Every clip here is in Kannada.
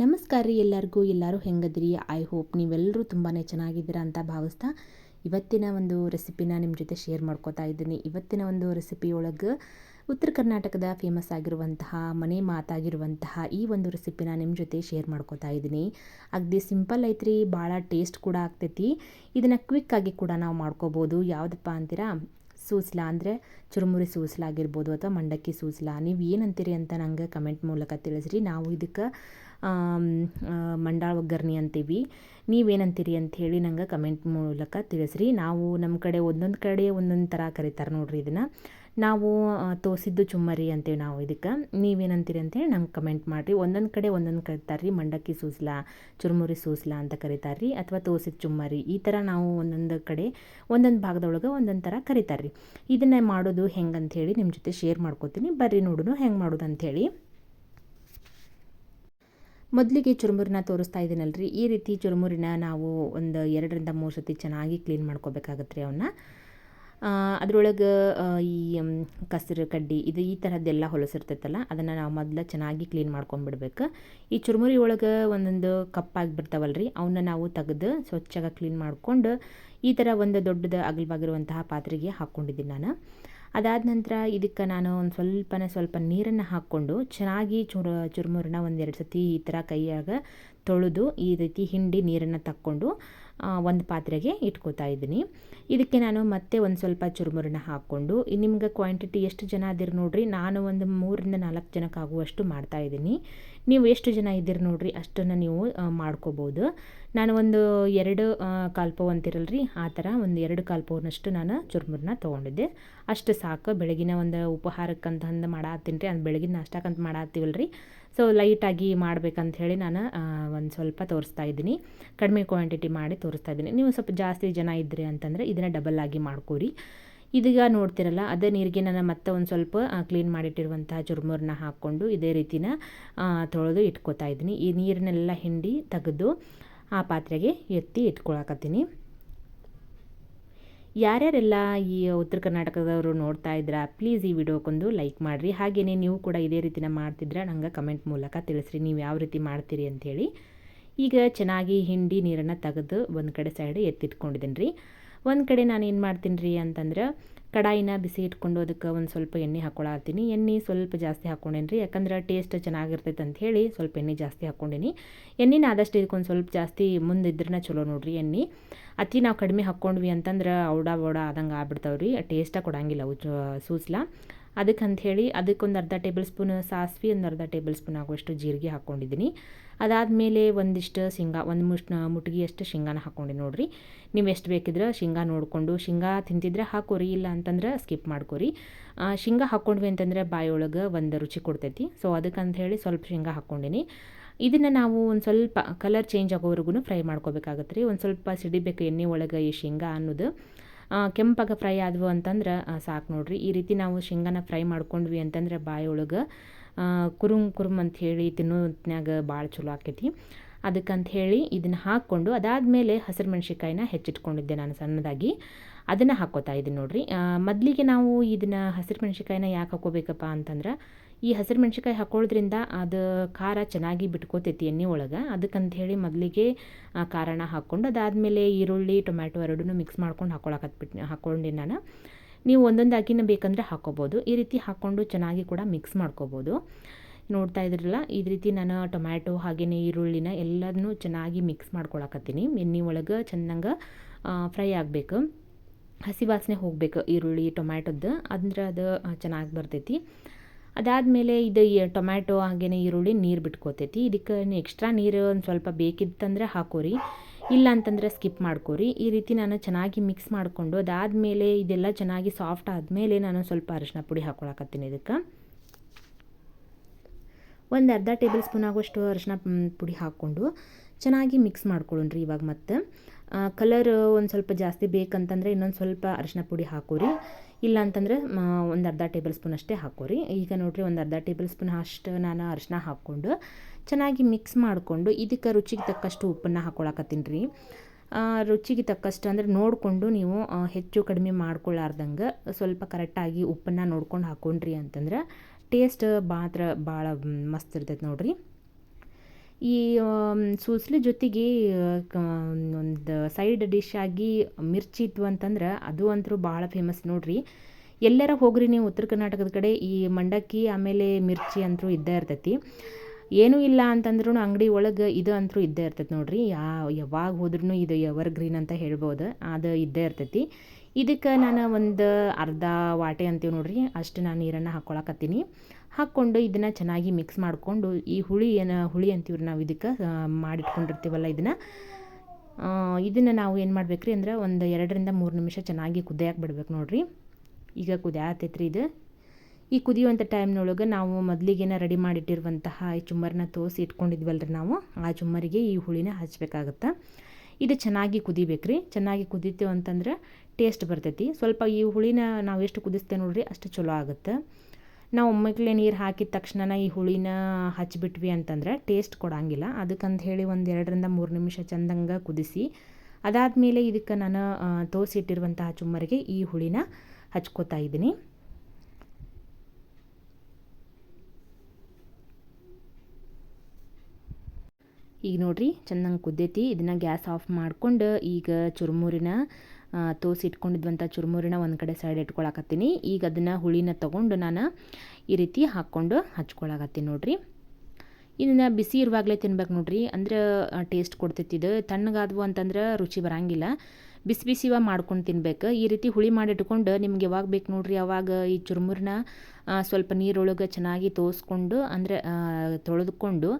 ನಮಸ್ಕಾರ ರೀ ಎಲ್ಲರಿಗೂ. ಎಲ್ಲರೂ ಹೆಂಗದ್ರಿ? ಐ ಹೋಪ್ ನೀವೆಲ್ಲರೂ ತುಂಬಾ ಚೆನ್ನಾಗಿದ್ದೀರಾ ಅಂತ ಭಾವಿಸ್ತಾ ಇವತ್ತಿನ ಒಂದು ರೆಸಿಪಿನ ನಿಮ್ಮ ಜೊತೆ ಶೇರ್ ಮಾಡ್ಕೋತಾ ಇದ್ದೀನಿ. ಇವತ್ತಿನ ಒಂದು ರೆಸಿಪಿ ಒಳಗೆ ಉತ್ತರ ಕರ್ನಾಟಕದ ಫೇಮಸ್ ಆಗಿರುವಂತಹ, ಮನೆ ಮಾತಾಗಿರುವಂತಹ ಈ ಒಂದು ರೆಸಿಪಿನ ನಿಮ್ಮ ಜೊತೆ ಶೇರ್ ಮಾಡ್ಕೋತಾ ಇದ್ದೀನಿ. ಅಗದಿ ಸಿಂಪಲ್ ಐತ್ರಿ ಭಾಳ ಟೇಸ್ಟ್ ಕೂಡ ಆಗ್ತೈತಿ. ಇದನ್ನು ಕ್ವಿಕ್ಕಾಗಿ ಕೂಡ ನಾವು ಮಾಡ್ಕೋಬೋದು. ಯಾವುದಪ್ಪ ಅಂತೀರಾ? ಸೂಸ್ಲಾ ಅಂದರೆ ಚುರುಮುರಿ ಸೂಸ್ಲಾ ಆಗಿರ್ಬೋದು ಅಥವಾ ಮಂಡಕ್ಕಿ ಸೂಸ್ಲಾ. ನೀವು ಏನಂತೀರಿ ಅಂತ ನಂಗೆ ಕಮೆಂಟ್ ಮೂಲಕ ತಿಳಿಸ್ರಿ. ನಾವು ಇದಕ್ಕೆ ಮಂಡಾಳ ಒಗ್ಗರ್ಣಿ ಅಂತೀವಿ. ನೀವೇನಂತೀರಿ ಅಂಥೇಳಿ ಹೇಳಿ ನಂಗೆ ಕಮೆಂಟ್ ಮೂಲಕ ತಿಳಿಸ್ರಿ. ನಾವು ನಮ್ಮ ಕಡೆ ಒಂದೊಂದು ಕಡೆ ಒಂದೊಂದು ಥರ ಕರೀತಾರೆ ನೋಡ್ರಿ ಇದನ್ನು. ನಾವು ತೋಸಿದ್ದು ಚುಮ್ಮರಿ ಅಂತೀವಿ ನಾವು ಇದಕ್ಕೆ. ನೀವೇನಂತೀರಿ ಅಂತೇಳಿ ನಂಗೆ ಕಮೆಂಟ್ ಮಾಡಿರಿ. ಒಂದೊಂದು ಕಡೆ ಒಂದೊಂದು ಕರಿತಾರೆ ರೀ ಮಂಡಕ್ಕಿ ಸೂಸ್ಲ, ಚುರುಮುರಿ ಸೂಸ್ಲ ಅಂತ ಕರೀತಾರೆ ರೀ ಅಥವಾ ತೋಸಿದ ಚುಮ್ಮರಿ. ಈ ಥರ ನಾವು ಒಂದೊಂದು ಕಡೆ ಒಂದೊಂದು ಭಾಗದೊಳಗೆ ಒಂದೊಂದು ಥರ ಕರೀತಾರೆ ರೀ ಇದನ್ನು ಮಾಡೋದು ಹೆಂಗೆ ಅಂಥೇಳಿ ನಿಮ್ಮ ಜೊತೆ ಶೇರ್ ಮಾಡ್ಕೋತೀನಿ. ಬರ್ರಿ ನೋಡೋಣ ಹೆಂಗೆ ಮಾಡೋದು ಅಂಥೇಳಿ ಮೊದಲಿಗೆ ಚುರುಮುರಿನ ತೋರಿಸ್ತಾ ಇದ್ದೀನಲ್ರಿ ಈ ರೀತಿ ಚುರುಮುರಿನ ನಾವು ಒಂದು ಎರಡರಿಂದ ಮೂರು ಸತಿ ಚೆನ್ನಾಗಿ ಕ್ಲೀನ್ ಮಾಡ್ಕೋಬೇಕಾಗತ್ತೆ ರೀ ಅವನ್ನ ಅದರೊಳಗೆ ಈ ಕಸರು, ಕಡ್ಡಿ, ಇದು ಈ ಥರದ್ದೆಲ್ಲ ಹೊಲಸಿರ್ತೈತಲ್ಲ, ಅದನ್ನು ನಾವು ಮೊದಲು ಚೆನ್ನಾಗಿ ಕ್ಲೀನ್ ಮಾಡ್ಕೊಂಡ್ಬಿಡ್ಬೇಕು ಈ ಚುರುಮುರಿ ಒಳಗೆ ಒಂದೊಂದು ಕಪ್ಪಾಗಿ ಬಿಡ್ತಾವಲ್ಲ ರೀ ಅವನ್ನ ನಾವು ತೆಗೆದು ಸ್ವಚ್ಛಾಗಿ ಕ್ಲೀನ್ ಮಾಡಿಕೊಂಡು ಈ ಥರ ಒಂದು ದೊಡ್ಡದು ಅಗಲವಾಗಿರುವಂತಹ ಪಾತ್ರೆಗೆ ಹಾಕ್ಕೊಂಡಿದ್ದೀನಿ ನಾನು. ಅದಾದ ನಂತರ ಇದಕ್ಕೆ ನಾನು ಒಂದು ಸ್ವಲ್ಪನೇ ಸ್ವಲ್ಪ ನೀರನ್ನು ಹಾಕ್ಕೊಂಡು ಚೆನ್ನಾಗಿ ಚುರು ಚುರುಮುರನ್ನ ಒಂದೆರಡು ಸತಿ ಈ ಥರ ಕೈಯಾಗ ತೊಳೆದು ಈ ರೀತಿ ಹಿಂಡಿ ನೀರನ್ನು ತಕ್ಕೊಂಡು ಒಂದು ಪಾತ್ರೆಗೆ ಇಟ್ಕೋತಾ ಇದ್ದೀನಿ. ಇದಕ್ಕೆ ನಾನು ಮತ್ತೆ ಒಂದು ಸ್ವಲ್ಪ ಚುರುಮುರಿನ ಹಾಕ್ಕೊಂಡು ನಿಮ್ಗೆ ಕ್ವಾಂಟಿಟಿ ಎಷ್ಟು ಜನ ಅದಿರಿ ನೋಡಿರಿ, ನಾನು ಒಂದು ಮೂರರಿಂದ ನಾಲ್ಕು ಜನಕ್ಕೆ ಆಗುವಷ್ಟು ಮಾಡ್ತಾಯಿದ್ದೀನಿ ನೀವು ಎಷ್ಟು ಜನ ಇದ್ದೀರಿ ನೋಡಿರಿ, ಅಷ್ಟನ್ನು ನೀವು ಮಾಡ್ಕೋಬೋದು. ನಾನು ಒಂದು ಎರಡು ಕಾಲ್ಪೋ ಅಂತಿರಲ್ರಿ, ಆ ಥರ ಒಂದು ಎರಡು ಕಾಲ್ಪೋನಷ್ಟು ನಾನು ಚುರುಮುರಿನ ತೊಗೊಂಡಿದ್ದೆ. ಅಷ್ಟು ಸಾಕು, ಬೆಳಗಿನ ಒಂದು ಉಪಹಾರಕ್ಕಂತಂದು ಮಾಡಾತ್ತೀನಿ ರೀ ಅದು ಬೆಳಗಿನ ನಾಷ್ಟಕ್ಕಂತ ಮಾಡಾತ್ತೀವಲ್ಲ ರೀ ಸೊ ಲೈಟಾಗಿ ಮಾಡ್ಬೇಕಂತ ಹೇಳಿ ನಾನು ಒಂದು ಸ್ವಲ್ಪ ತೋರಿಸ್ತಾ ಇದ್ದೀನಿ. ಕಡಿಮೆ ಕ್ವಾಂಟಿಟಿ ಮಾಡಿ ತೋರಿಸ್ತಾ ಇದ್ದೀನಿ. ನೀವು ಸ್ವಲ್ಪ ಜಾಸ್ತಿ ಜನ ಇದ್ದರೆ ಅಂತಂದರೆ ಇದನ್ನು ಡಬಲ್ ಆಗಿ ಮಾಡ್ಕೋರಿ. ಇದೀಗ ನೋಡ್ತಿರಲ್ಲ, ಅದೇ ನೀರಿಗೆ ನಾನು ಮತ್ತೆ ಒಂದು ಸ್ವಲ್ಪ ಕ್ಲೀನ್ ಮಾಡಿಟ್ಟಿರುವಂತಹ ಚುರುಮುರನ್ನ ಹಾಕ್ಕೊಂಡು ಇದೇ ರೀತಿನ ತೊಳೆದು ಇಟ್ಕೋತಾ ಇದ್ದೀನಿ. ಈ ನೀರನ್ನೆಲ್ಲ ಹಿಂಡಿ ತೆಗೆದು ಆ ಪಾತ್ರೆಗೆ ಎತ್ತಿ ಇಟ್ಕೊಳಕತ್ತೀನಿ. ಯಾರ್ಯಾರೆಲ್ಲ ಈ ಉತ್ತರ ಕರ್ನಾಟಕದವರು ನೋಡ್ತಾ ಇದ್ದೀರಾ ಪ್ಲೀಸ್ ಈ ವಿಡಿಯೋಕ್ಕೊಂದು ಲೈಕ್ ಮಾಡಿರಿ. ಹಾಗೆಯೇ ನೀವು ಕೂಡ ಇದೇ ರೀತಿನ ಮಾಡ್ತಿದ್ರೆ, ನಂಗೆ ಕಮೆಂಟ್ ಮೂಲಕ ತಿಳಿಸ್ರಿ. ನೀವು ಯಾವ ರೀತಿ ಮಾಡ್ತೀರಿ ಅಂಥೇಳಿ ಈಗ ಚೆನ್ನಾಗಿ ಹಿಂಡಿ ನೀರನ್ನು ತೆಗೆದು ಒಂದು ಕಡೆ ಸೈಡ್ ಎತ್ತಿಟ್ಕೊಂಡಿದ್ದೀನಿ ರೀ ಒಂದು ಕಡೆ ನಾನು ಏನು ಮಾಡ್ತೀನಿ ರೀ ಅಂತಂದ್ರೆ ಕಡಾಯಿನ ಬಿಸಿ ಇಟ್ಕೊಂಡು ಅದಕ್ಕೆ ಒಂದು ಸ್ವಲ್ಪ ಎಣ್ಣೆ ಹಾಕ್ಕೊಳತ್ತೀನಿ ಎಣ್ಣೆ ಸ್ವಲ್ಪ ಜಾಸ್ತಿ ಹಾಕ್ಕೊಂಡೇನಿ ಯಾಕಂದ್ರೆ ಟೇಸ್ಟ್ ಚೆನ್ನಾಗಿರ್ತೈತೆ ಅಂತ ಹೇಳಿ ಸ್ವಲ್ಪ ಎಣ್ಣೆ ಜಾಸ್ತಿ ಹಾಕ್ಕೊಂಡೀನಿ ಎಣ್ಣೆನ ಆದಷ್ಟು ಇದಕ್ಕೊಂದು ಸ್ವಲ್ಪ ಜಾಸ್ತಿ ಮುಂದೆ ಮುಂದಿದ್ರನ್ನ ಚಲೋ ನೋಡಿರಿ ಎಣ್ಣೆ. ಅತಿ ನಾವು ಕಡಿಮೆ ಹಾಕ್ಕೊಂಡ್ವಿ ಅಂತಂದ್ರೆ ಔಡ ಔಡ ಆದಂಗೆ ಆಗ್ಬಿಡ್ತಾವ್ರಿ ಟೇಸ್ಟ ಕೊಡಂಗಿಲ್ಲ ಅವು ಸೂಸ್ಲ. ಅದಕ್ಕೆ ಅಂಥೇಳಿ ಅದಕ್ಕೊಂದು ಅರ್ಧ ಟೇಬಲ್ ಸ್ಪೂನ್ ಸಾಸಿವೆ, ಒಂದು ಅರ್ಧ ಟೇಬಲ್ ಸ್ಪೂನ್ ಆಗುವಷ್ಟು ಜೀರಿಗೆ ಹಾಕ್ಕೊಂಡಿದ್ದೀನಿ ಅದಾದಮೇಲೆ ಒಂದಿಷ್ಟು ಶೇಂಗಾ, ಒಂದು ಮುಷ್ಣ ಮುಟ್ಗಿಯಷ್ಟು ಶೇಂಗಾನ ಹಾಕ್ಕೊಂಡು ನೋಡಿರಿ. ನೀವು ಎಷ್ಟು ಬೇಕಿದ್ರೆ ಶೇಂಗಾ ನೋಡಿಕೊಂಡು, ಶೇಂಗಾ ತಿಂತಿದ್ರೆ ಹಾಕೋರಿ, ಇಲ್ಲ ಅಂತಂದ್ರೆ ಸ್ಕಿಪ್ ಮಾಡ್ಕೋರಿ. ಶೇಂಗಾ ಹಾಕ್ಕೊಂಡ್ವಿ ಅಂತಂದ್ರೆ ಬಾಯೊಳಗೆ ಒಂದು ರುಚಿ ಕೊಡ್ತೈತಿ. ಸೊ ಅದಕ್ಕಂತ ಹೇಳಿ ಸ್ವಲ್ಪ ಶೇಂಗಾ ಹಾಕ್ಕೊಂಡಿನಿ ಇದನ್ನು ನಾವು ಒಂದು ಸ್ವಲ್ಪ ಕಲರ್ ಚೇಂಜ್ ಆಗೋವರೆಗೂ ಫ್ರೈ ಮಾಡ್ಕೋಬೇಕಾಗತ್ತೆ ರೀ. ಒಂದು ಸ್ವಲ್ಪ ಸಿಡಿಬೇಕು ಎಣ್ಣೆ ಒಳಗೆ ಈ ಶೇಂಗಾ ಅನ್ನೋದು. ಕೆಂಪಾಗ ಫ್ರೈ ಆದವು ಅಂತಂದ್ರೆ ಸಾಕು ನೋಡ್ರಿ. ಈ ರೀತಿ ನಾವು ಶೇಂಗಾನ ಫ್ರೈ ಮಾಡ್ಕೊಂಡ್ವಿ ಅಂತಂದ್ರೆ ಬಾಯೊಳಗೆ ಕುರುಮ್ ಕುರುಮ್ ಅಂತ ಹೇಳಿ ತಿನ್ನೋದ್ನಾಗ ಭಾಳ ಚಲೋ ಆಕೈತಿ. ಅದಕ್ಕಂತ ಹೇಳಿ ಇದನ್ನು ಹಾಕ್ಕೊಂಡು ಅದಾದಮೇಲೆ ಹಸಿರು ಮೆಣಸಿಕಾಯಿನ ಹೆಚ್ಚಿಟ್ಕೊಂಡಿದ್ದೆ ನಾನು ಸಣ್ಣದಾಗಿ. ಅದನ್ನು ಹಾಕ್ಕೋತಾ ಇದ್ದೀನಿ ನೋಡಿರಿ. ಮೊದಲಿಗೆ ನಾವು ಇದನ್ನು ಹಸಿರು ಮೆಣಸಿಕಾಯಿನ ಯಾಕೆ ಹಾಕೋಬೇಕಪ್ಪ ಅಂತಂದ್ರೆ ಈ ಹಸಿರು ಮೆಣ್ಸಿಕಾಯಿ ಹಾಕೊಳ್ಳೋದ್ರಿಂದ ಅದು ಖಾರ ಚೆನ್ನಾಗಿ ಬಿಟ್ಕೋತೈತಿ ಎಣ್ಣೆ ಒಳಗೆ. ಅದಕ್ಕಂತ ಹೇಳಿ ಮೊದಲಿಗೆ ಖಾರನ ಹಾಕ್ಕೊಂಡು ಅದಾದಮೇಲೆ ಈರುಳ್ಳಿ, ಟೊಮ್ಯಾಟೊ ಎರಡೂ ಮಿಕ್ಸ್ ಮಾಡ್ಕೊಂಡು ಹಾಕ್ಕೊಳಕತ್ಬಿಟ್ಟು ಹಾಕ್ಕೊಂಡು ನಾನು. ನೀವು ಒಂದೊಂದು ಅಕ್ಕಿನ ಬೇಕಂದರೆ ಹಾಕ್ಕೊಬೋದು ಈ ರೀತಿ ಹಾಕ್ಕೊಂಡು ಚೆನ್ನಾಗಿ ಕೂಡ ಮಿಕ್ಸ್ ಮಾಡ್ಕೋಬೋದು. ನೋಡ್ತಾ ಇದ್ರಲ್ಲ ಈ ರೀತಿ ನಾನು ಟೊಮ್ಯಾಟೊ ಹಾಗೆಯೇ ಈರುಳ್ಳಿನ ಎಲ್ಲದನ್ನೂ ಚೆನ್ನಾಗಿ ಮಿಕ್ಸ್ ಮಾಡ್ಕೊಳಕತ್ತೀನಿ. ಎಣ್ಣೆ ಒಳಗೆ ಚೆನ್ನಾಗಿ ಫ್ರೈ ಆಗಬೇಕು. ಹಸಿ ವಾಸನೆ ಹೋಗಬೇಕು ಈರುಳ್ಳಿ ಟೊಮ್ಯಾಟೊದ್ದು ಅಂದ್ರೆ ಅದು ಚೆನ್ನಾಗಿ ಬರ್ತೈತಿ. ಅದಾದಮೇಲೆ ಇದು ಟೊಮ್ಯಾಟೊ ಹಾಗೇ ಈರುಳ್ಳಿ ನೀರು ಬಿಟ್ಕೋತೈತಿ. ಇದಕ್ಕೆ ಎಕ್ಸ್ಟ್ರಾ ನೀರು ಒಂದು ಸ್ವಲ್ಪ ಬೇಕಿತ್ತಂದ್ರೆ ಹಾಕೋರಿ. ಇಲ್ಲ ಅಂತಂದರೆ ಸ್ಕಿಪ್ ಮಾಡ್ಕೋರಿ. ಈ ರೀತಿ ನಾನು ಚೆನ್ನಾಗಿ ಮಿಕ್ಸ್ ಮಾಡಿಕೊಂಡು ಅದಾದಮೇಲೆ ಇದೆಲ್ಲ ಚೆನ್ನಾಗಿ ಸಾಫ್ಟ್ ಆದಮೇಲೆ ನಾನು ಸ್ವಲ್ಪ ಅರಿಶಿನ ಪುಡಿ ಹಾಕ್ಕೊಳಕತ್ತೀನಿ ಇದಕ್ಕೆ. ಒಂದು ಅರ್ಧ ಟೇಬಲ್ ಸ್ಪೂನ್ ಆಗುವಷ್ಟು ಅರಿಶಿನ ಪುಡಿ ಹಾಕ್ಕೊಂಡು ಚೆನ್ನಾಗಿ ಮಿಕ್ಸ್ ಮಾಡ್ಕೊಳ್ಳೋಣ್ರಿ ಇವಾಗ ಮತ್ತೆ. ಕಲರ್ ಒಂದು ಸ್ವಲ್ಪ ಜಾಸ್ತಿ ಬೇಕಂತಂದರೆ ಇನ್ನೊಂದು ಸ್ವಲ್ಪ ಅರಿಶಿನ ಪುಡಿ ಹಾಕೋರಿ. ಇಲ್ಲ ಅಂತಂದರೆ ಒಂದು ಅರ್ಧ ಟೇಬಲ್ ಸ್ಪೂನ್ ಅಷ್ಟೇ ಹಾಕೋರಿ. ಈಗ ನೋಡಿರಿ, ಒಂದು ಅರ್ಧ ಟೇಬಲ್ ಸ್ಪೂನ್ ಅಷ್ಟು ನಾನು ಅರಿಶಿನ ಹಾಕ್ಕೊಂಡು ಚೆನ್ನಾಗಿ ಮಿಕ್ಸ್ ಮಾಡಿಕೊಂಡು ಇದಕ್ಕೆ ರುಚಿಗೆ ತಕ್ಕಷ್ಟು ಉಪ್ಪನ್ನು ಹಾಕ್ಕೊಳಕತ್ತೀನಿ ರೀ. ರುಚಿಗೆ ತಕ್ಕಷ್ಟು ಅಂದರೆ ನೋಡಿಕೊಂಡು ನೀವು ಹೆಚ್ಚು ಕಡಿಮೆ ಮಾಡ್ಕೊಳ್ಳಾರ್ದಂಗೆ ಸ್ವಲ್ಪ ಕರೆಕ್ಟಾಗಿ ಉಪ್ಪನ್ನು ನೋಡ್ಕೊಂಡು ಹಾಕ್ಕೊಂಡ್ರಿ ಅಂತಂದ್ರೆ, ಟೇಸ್ಟ್ ಮಾತ್ರ ಭಾಳ ಮಸ್ತ್ ಇರ್ತೈತೆ ನೋಡಿರಿ. ಈ ಸೂಸ್ಲಿ ಜೊತೆಗೆ ಒಂದು ಸೈಡ್ ಡಿಶ್ ಆಗಿ ಮಿರ್ಚಿ ಇತ್ತು ಅಂತಂದ್ರೆ ಅದು ಅಂತೂ ಭಾಳ ಫೇಮಸ್ ನೋಡ್ರಿ. ಎಲ್ಲರ ಹೋಗ್ರಿ ನೀವು ಉತ್ತರ ಕರ್ನಾಟಕದ ಕಡೆ, ಈ ಮಂಡಕ್ಕಿ ಆಮೇಲೆ ಮಿರ್ಚಿ ಅಂತೂ ಇದ್ದೇ ಇರ್ತೈತಿ. ಏನೂ ಇಲ್ಲ ಅಂತಂದ್ರೂ ಅಂಗಡಿ ಒಳಗೆ ಇದು ಅಂತೂ ಇದ್ದೇ ಇರ್ತೈತಿ ನೋಡಿರಿ. ಯಾ, ಯಾವಾಗ ಹೋದ್ರೂ ಇದು ಎವರ್ ಗ್ರೀನ್ ಅಂತ ಹೇಳ್ಬೋದು. ಅದು ಇದ್ದೇ ಇರ್ತೈತಿ. ಇದಕ್ಕೆ ನಾನು ಒಂದು ಅರ್ಧ ವಾಟೆ ಅಂತೀವಿ ನೋಡಿರಿ, ಅಷ್ಟು ನಾನು ನೀರನ್ನು ಹಾಕ್ಕೊಳಕತ್ತೀನಿ ಹಾಕ್ಕೊಂಡು ಇದನ್ನು ಚೆನ್ನಾಗಿ ಮಿಕ್ಸ್ ಮಾಡಿಕೊಂಡು, ಈ ಹುಳಿ ಏನು, ಹುಳಿ ಅಂತೀವ್ರಿ ನಾವು ಇದಕ್ಕೆ ಮಾಡಿಟ್ಕೊಂಡಿರ್ತೀವಲ್ಲ ಇದನ್ನು ಇದನ್ನು ನಾವು ಏನು ಮಾಡ್ಬೇಕು ರೀ ಅಂದ್ರೆ ಒಂದು ಎರಡರಿಂದ ಮೂರು ನಿಮಿಷ ಚೆನ್ನಾಗಿ ಕುದಿಯಾಕೆ ಬಿಡ್ಬೇಕು ನೋಡಿರಿ. ಈಗ ಕುದಿಯಾತೈತ್ರಿ ಇದು. ಈ ಕುದಿಯುವಂಥ ಟೈಮ್ನೊಳಗೆ ನಾವು ಮೊದಲಿಗೇನ ರೆಡಿ ಮಾಡಿಟ್ಟಿರುವಂತಹ ಈ ಚುಮ್ಮರನ್ನ ತೋರಿಸಿ ರೀ ನಾವು, ಆ ಚುಮ್ಮರಿಗೆ ಈ ಹುಳಿನ ಹಚ್ಚಬೇಕಾಗತ್ತೆ ಇದು ಚೆನ್ನಾಗಿ ಕುದಿಬೇಕು ರೀ ಚೆನ್ನಾಗಿ ಕುದೀತೇವೆ ಅಂತಂದ್ರೆ ಟೇಸ್ಟ್ ಬರ್ತೈತಿ. ಸ್ವಲ್ಪ ಈ ಹುಳಿನ ನಾವು ಎಷ್ಟು ಕುದಿಸ್ತೇವೆ ನೋಡ್ರಿ ಅಷ್ಟು ಚಲೋ ಆಗುತ್ತೆ. ನಾವು ಒಮ್ಮೆಕ್ಲೆ ನೀರು ಹಾಕಿದ ತಕ್ಷಣ ಈ ಹುಳಿನ ಹಚ್ಚಿಬಿಟ್ವಿ ಅಂತಂದ್ರೆ ಟೇಸ್ಟ್ ಕೊಡೋಂಗಿಲ್ಲ. ಅದಕ್ಕಂತ ಹೇಳಿ ಒಂದು ಎರಡರಿಂದ ಮೂರು ನಿಮಿಷ ಚಂದಂಗೆ ಕುದಿಸಿ, ಅದಾದಮೇಲೆ ಇದಕ್ಕೆ ನಾನು ತೋರಿಸಿಟ್ಟಿರುವಂತಹ ಚುಮ್ಮರಿಗೆ ಈ ಹುಳಿನ ಹಚ್ಕೋತಾ ಇದ್ದೀನಿ. ಈಗ ನೋಡ್ರಿ ಚೆನ್ನಾಗಿ ಕುದ್ದೈತಿ. ಇದನ್ನ ಗ್ಯಾಸ್ ಆಫ್ ಮಾಡ್ಕೊಂಡು ಈಗ ಚುರುಮುರಿನ ತೋಸಿ ಇಟ್ಕೊಂಡಿದ್ವಂಥ ಚುರುಮುರಿನ ಒಂದು ಕಡೆ ಸೈಡ್ ಇಟ್ಕೊಳಕತ್ತೀನಿ. ಈಗ ಅದನ್ನು ಹುಳಿನ ತೊಗೊಂಡು ನಾನು ಈ ರೀತಿ ಹಾಕ್ಕೊಂಡು ಹಚ್ಕೊಳಕತ್ತೀನಿ ನೋಡಿರಿ. ಇದನ್ನು ಬಿಸಿ ಇರುವಾಗಲೇ ತಿನ್ಬೇಕು ನೋಡಿರಿ. ಅಂದ್ರೆ ಟೇಸ್ಟ್ ಕೊಡ್ತೈತಿ ಇದು. ತಣ್ಣಗಾದವು ಅಂತಂದ್ರೆ ರುಚಿ ಬರೋಂಗಿಲ್ಲ. ಬಿಸಿ ಬಿಸಿವ ಮಾಡ್ಕೊಂಡು ತಿನ್ಬೇಕು. ಈ ರೀತಿ ಹುಳಿ ಮಾಡಿಟ್ಕೊಂಡು ನಿಮ್ಗೆ ಯಾವಾಗ ಬೇಕು ನೋಡ್ರಿ, ಅವಾಗ ಈ ಚುರುಮುರಿನ ಸ್ವಲ್ಪ ನೀರೊಳಗೆ ಚೆನ್ನಾಗಿ ತೋಸ್ಕೊಂಡು, ಅಂದರೆ ತೊಳೆದುಕೊಂಡು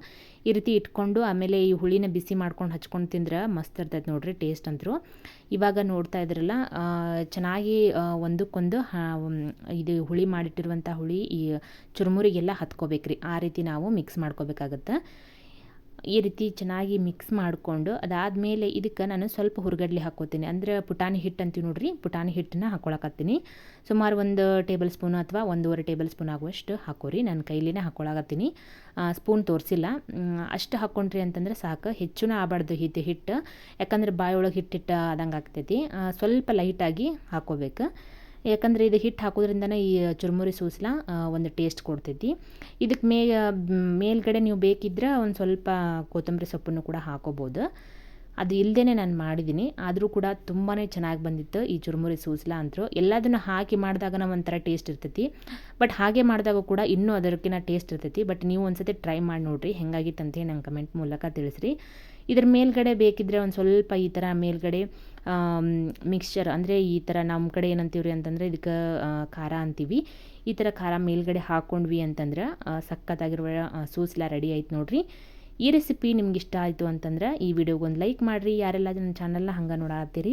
ಈ ರೀತಿ ಇಟ್ಕೊಂಡು, ಆಮೇಲೆ ಈ ಹುಳಿನ ಬಿಸಿ ಮಾಡ್ಕೊಂಡು ಹಚ್ಕೊಂಡು ತಿಂದ್ರೆ ಮಸ್ತ್ ಇರ್ತೈತೆ ನೋಡ್ರಿ ಟೇಸ್ಟ್ ಅಂತರೂ ಇವಾಗ ನೋಡ್ತಾ ಇದ್ರಲ್ಲ ಚೆನ್ನಾಗಿ ಒಂದಕ್ಕೊಂದು ಇದು ಹುಳಿ ಮಾಡಿಟ್ಟಿರುವಂಥ ಹುಳಿ ಈ ಚುರುಮುರಿಗೆಲ್ಲ ಹತ್ಕೋಬೇಕ್ರಿ. ಆ ರೀತಿ ನಾವು ಮಿಕ್ಸ್ ಮಾಡ್ಕೋಬೇಕಾಗತ್ತೆ. ಈ ರೀತಿ ಚೆನ್ನಾಗಿ ಮಿಕ್ಸ್ ಮಾಡಿಕೊಂಡು ಅದಾದಮೇಲೆ ಇದಕ್ಕೆ ನಾನು ಸ್ವಲ್ಪ ಹುರ್ಗಡ್ಲೆ ಹಾಕೋತೀನಿ ಅಂದರೆ ಪುಟಾಣಿ ಹಿಟ್ಟು ಅಂತೀವಿ ನೋಡ್ರಿ, ಪುಟಾಣಿ ಹಿಟ್ಟನ್ನ ಹಾಕ್ಕೊಳಕತ್ತೀನಿ ಸುಮಾರು ಒಂದು ಟೇಬಲ್ ಸ್ಪೂನು ಅಥವಾ ಒಂದೂವರೆ ಟೇಬಲ್ ಸ್ಪೂನ್ ಆಗುವಷ್ಟು ಹಾಕೋರಿ. ನನ್ನ ಕೈಲಿನೇ ಹಾಕ್ಕೊಳಕತ್ತೀನಿ ಸ್ಪೂನ್ ತೋರಿಸಿಲ್ಲ. ಅಷ್ಟು ಹಾಕ್ಕೊಂಡ್ರಿ ಅಂತಂದ್ರೆ ಸಾಕು. ಹೆಚ್ಚು ಆಗಬಾರ್ದು ಹಿಟ್ಟು ಹಿಟ್ಟು ಯಾಕಂದ್ರೆ ಬಾಯೊಳಗೆ ಹಿಟ್ಟಿಟ್ಟು ಆದಂಗೆ ಆಗ್ತೈತಿ. ಸ್ವಲ್ಪ ಲೈಟಾಗಿ ಹಾಕ್ಕೋಬೇಕು ಯಾಕಂದರೆ ಇದು ಹಿಟ್ಟು ಹಾಕೋದ್ರಿಂದನೇ ಈ ಚುರುಮುರಿ ಸೂಸ್ಲ ಒಂದು ಟೇಸ್ಟ್ ಕೊಡ್ತೈತಿ. ಇದಕ್ಕೆ ಮೇ, ಮೇಲ್ಗಡೆ ನೀವು ಬೇಕಿದ್ರೆ ಒಂದು ಸ್ವಲ್ಪ ಕೊತ್ತಂಬರಿ ಸೊಪ್ಪನ್ನು ಕೂಡ ಹಾಕೋಬೋದು. ಅದು ಇಲ್ಲದೇ ನಾನು ಮಾಡಿದ್ದೀನಿ ಆದರೂ ಕೂಡ ತುಂಬಾ ಚೆನ್ನಾಗಿ ಬಂದಿತ್ತು. ಈ ಚುರುಮುರಿ ಸೂಸ್ಲ ಅಂತೂ. ಎಲ್ಲದನ್ನು ಹಾಕಿ ಮಾಡಿದಾಗ ಒಂಥರ ಟೇಸ್ಟ್ ಇರ್ತೈತಿ. ಬಟ್ ಹಾಗೆ ಮಾಡಿದಾಗ ಕೂಡ ಇನ್ನೂ ಅದಕ್ಕಿಂತ ಟೇಸ್ಟ್ ಇರ್ತೈತಿ. ಬಟ್ ನೀವು ಒಂದ್ಸತಿ ಟ್ರೈ ಮಾಡಿ ನೋಡಿರಿ. ಹೆಂಗಾಗಿತ್ತು ಅಂತೇಳಿ ನಂಗೆ ಕಮೆಂಟ್ ಮೂಲಕ ತಿಳಿಸ್ರಿ. ಇದ್ರ ಮೇಲ್ಗಡೆ ಬೇಕಿದ್ರೆ ಒಂದು ಸ್ವಲ್ಪ ಈ ಥರ ಮೇಲ್ಗಡೆ ಮಿಕ್ಸ್ಚರ್ ಅಂದರೆ ಈ ಥರ ನಮ್ಮ ಕಡೆ ಏನಂತೀವ್ರಿ ಅಂತಂದರೆ ಇದಕ್ಕೆ ಖಾರ ಅಂತೀವಿ. ಈ ಥರ ಖಾರ ಮೇಲ್ಗಡೆ ಹಾಕ್ಕೊಂಡ್ವಿ ಅಂತಂದ್ರೆ ಸಖತ್ತಾಗಿರುವ ಸೂಸ್ಲ ರೆಡಿ ಆಯ್ತು ನೋಡಿರಿ. ಈ ರೆಸಿಪಿ ನಿಮ್ಗೆ ಇಷ್ಟ ಆಯಿತು ಅಂತಂದ್ರೆ ಈ ವಿಡಿಯೋಗೆ ಒಂದು ಲೈಕ್ ಮಾಡಿರಿ. ಯಾರೆಲ್ಲ ನನ್ನ ಚಾನಲ್ನ ಹಂಗೆ ನೋಡಾತ್ತೀರಿ,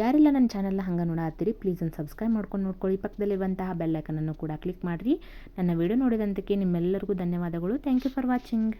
ಯಾರೆಲ್ಲ ನನ್ನ ಚಾನಲ್ನ ಹಂಗೆ ನೋಡಾತ್ತೀರಿ ಪ್ಲೀಸ್ ಒಂದು ಸಬ್ಸ್ಕ್ರೈಬ್ ಮಾಡ್ಕೊಂಡು ನೋಡ್ಕೊಳ್ಳಿ. ಪಕ್ಕದಲ್ಲಿರುವಂತಹ ಬೆಲ್ಲೈಕನನ್ನು ಕೂಡ ಕ್ಲಿಕ್ ಮಾಡಿರಿ. ನನ್ನ ವಿಡಿಯೋ ನೋಡಿದಂತಕ್ಕೆ ನಿಮ್ಮೆಲ್ಲರಿಗೂ ಧನ್ಯವಾದಗಳು. Thank you for watching